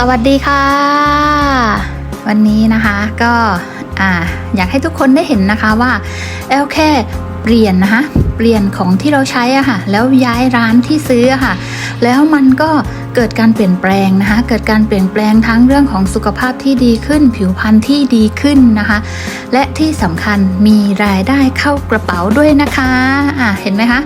สวัสดีค่ะ วันนี้นะคะก็ออยากให้ทุกคนได้เห็นนะคะว่าแอลแค่เปลี่ยนนะคะเปลี่ยนของที่เราใช้อะค่ะแล้วย้ายร้านที่ซื้ออะค่ะ แล้วมันก็เกิดการเปลี่ยนแปลงนะคะ เกิดการเปลี่ยนแปลงทั้งเรื่องของสุขภาพที่ดีขึ้น ผิวพรรณที่ดีขึ้นนะคะ และที่สำคัญมีรายได้เข้ากระเป๋าด้วยนะคะอ่าเห็นไหมคะ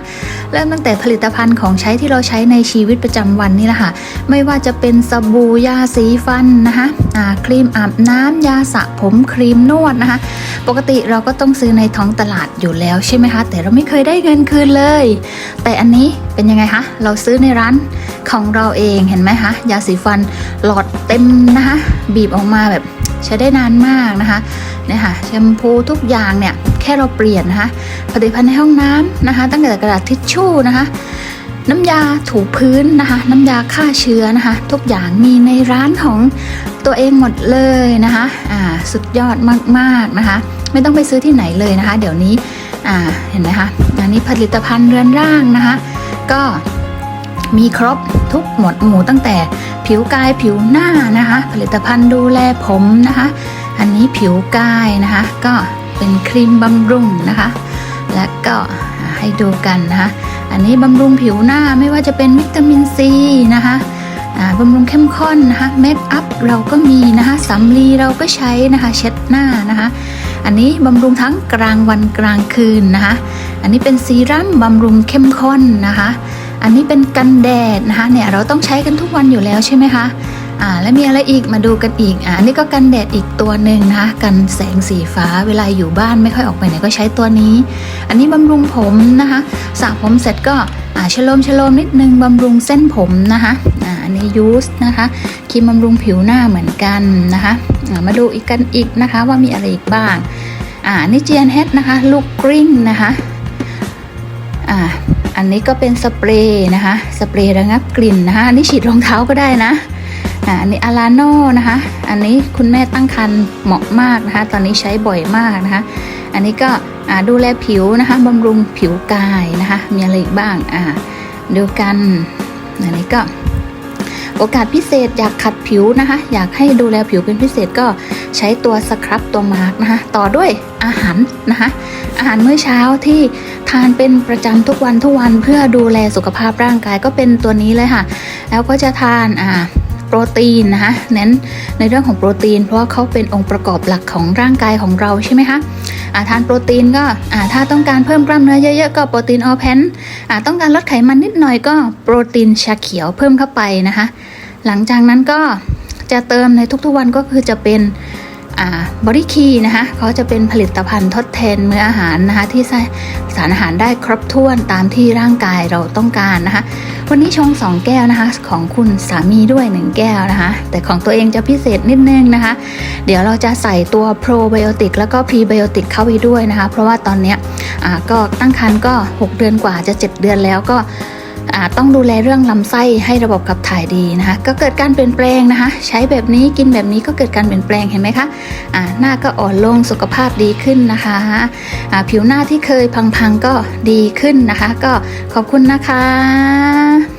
เริ่มตั้งแต่ผลิตภัณฑ์ของใช้ที่เราใช้ในชีวิตประจำวันนี่แหละค่ะ ไม่ว่าจะเป็นสบู่ยาสีฟันนะคะอ่าครีมอาบน้ำยาสระผมครีมนวดนะคะ ปกติเราก็ต้องซื้อในท้องตลาดอยู่แล้วใช่ไหมคะ แต่เราไม่เคยได้เงินคืนเลย แต่อันนี้เป็นยังไงคะ เราซื้อในร้านของเราเองเห็นไหมคะ ยาสีฟันหลอดเต็มนะคะ บีบออกมาแบบใช้ได้นานมากนะคะเนี่ยค่ะแชมพูทุกอย่างเนี่ย แค่เราเปลี่ยนนะคะผลิตภัณฑ์ในห้องน้ำนะคะ ตั้งแต่กระดาษทิชชู่นะคะน้ำยาถูพื้นนะคะ น้ำยาฆ่าเชื้อนะคะ ทุกอย่างมีในร้านของตัวเองหมดเลยนะคะอ่าสุดยอดมากๆนะคะ ไม่ต้องไปซื้อที่ไหนเลยนะคะ เดี๋ยวนี้อ่าเห็นไหมคะอันนี้ผลิตภัณฑ์เรือนร่างนะคะ ก็มีครบทุกหมวดหมู่ตั้งแต่ผิวกายผิวหน้านะคะ ผลิตภัณฑ์ดูแลผมนะคะ อันนี้ผิวกายนะคะ ก็ เป็นครีมบำรุงนะคะ และก็ให้ดูกันนะคะ อันนี้บำรุงผิวหน้าไม่ว่าจะเป็นวิตามินซีนะคะอ่าบำรุงเข้มข้นนะคะเมคอัพเราก็มีนะคะสำลีเราก็ใช้นะคะเช็ดหน้านะคะ อันนี้บำรุงทั้งกลางวันกลางคืนนะคะ อันนี้เป็นซีรั่มบำรุงเข้มข้นนะคะ อันนี้เป็นกันแดดนะคะเนี่ยเราต้องใช้กันทุกวันอยู่แล้วใช่ไหมคะ อ่าแล้วมีอะไรอีกมาดูกันอีกอ่าอันนี้ก็กันแดดอีกตัวหนึ่งนะคะกันแสงสีฟ้าเวลาอยู่บ้านไม่ค่อยออกไปไหนก็ใช้ตัวนี้ อันนี้บำรุงผมนะคะสระผมเสร็จก็อ่าชโลมชโลมนิดนึงบำรุงเส้นผมนะคะอ่าอันนี้ยูสนะคะครีมบำรุงผิวหน้าเหมือนกันนะคะอ่ามาดูอีกกันอีกนะคะว่ามีอะไรอีกบ้างอ่าอันนี่เจียนเฮดนะคะลูกกริ้งนะคะอ่าอันนี้ก็เป็นสเปรย์นะคะสเปรย์ระงับกลิ่นนะคะอันนี้ฉีดรองเท้าก็ได้นะ อันนี้อาราโนนะคะ อันนี้คุณแม่ตั้งครรภ์เหมาะมากนะคะ ตอนนี้ใช้บ่อยมากนะคะ อันนี้ก็ดูแลผิวนะคะบำรุงผิวกายนะคะ มีอะไรอีกบ้างอ่าดูกัน อันนี้ก็โอกาสพิเศษอยากขัดผิวนะคะ อยากให้ดูแลผิวเป็นพิเศษก็ใช้ตัวสครับตัวมาร์กนะคะ ต่อด้วยอาหารนะคะ อาหารมื้อเช้าที่ทานเป็นประจำทุกวันทุกวันเพื่อดูแลสุขภาพร่างกายก็เป็นตัวนี้เลยค่ะ แล้วก็จะทานอ่า ปรตีนนะคะเน้นในเรื่องของโปรตีน เพราะว่าเขาเป็นองค์ประกอบหลักของร่างกายของเราใช่ไหมคะทานโปรตีนก็ถ้าต้องการเพิ่มกล้ามเนื้อเยอะๆก็โปรตีนออแพนต้องการลดไขมันนิดหน่อยก็โปรตีนชาเขียวเพิ่มเข้าไปนะคะ หลังจากนั้นก็จะเติมในทุกๆวันก็คือจะเป็น บริคีนะคะเขาจะเป็นผลิตภัณฑ์ทดแทนมื้ออาหารนะคะที่ใส่สารอาหารได้ครบถ้วนตามที่ร่างกายเราต้องการนะคะวันนี้ชง 2 แก้วนะคะของคุณสามีด้วย 1 แก้วนะคะแต่ของตัวเองจะพิเศษนิดนึงนะคะ เดี๋ยวเราจะใส่ตัวโปรไบโอติกแล้วก็พรีไบโอติกเข้าไปด้วยนะคะ เพราะว่าตอนนี้ก็ตั้งครรภ์ก็ 6 เดือนกว่าจะ 7 เดือนแล้วก็ อาจต้องดูแลเรื่องลำไส้ให้ระบบขับถ่ายดีนะคะ ก็เกิดการเปลี่ยนแปลงนะคะ ใช้แบบนี้กินแบบนี้ก็เกิดการเปลี่ยนแปลงเห็นไหมคะอ่าหน้าก็อ่อนลงสุขภาพดีขึ้นนะคะอ่าผิวหน้าที่เคยพังๆก็ดีขึ้นนะคะ ก็ขอบคุณนะคะ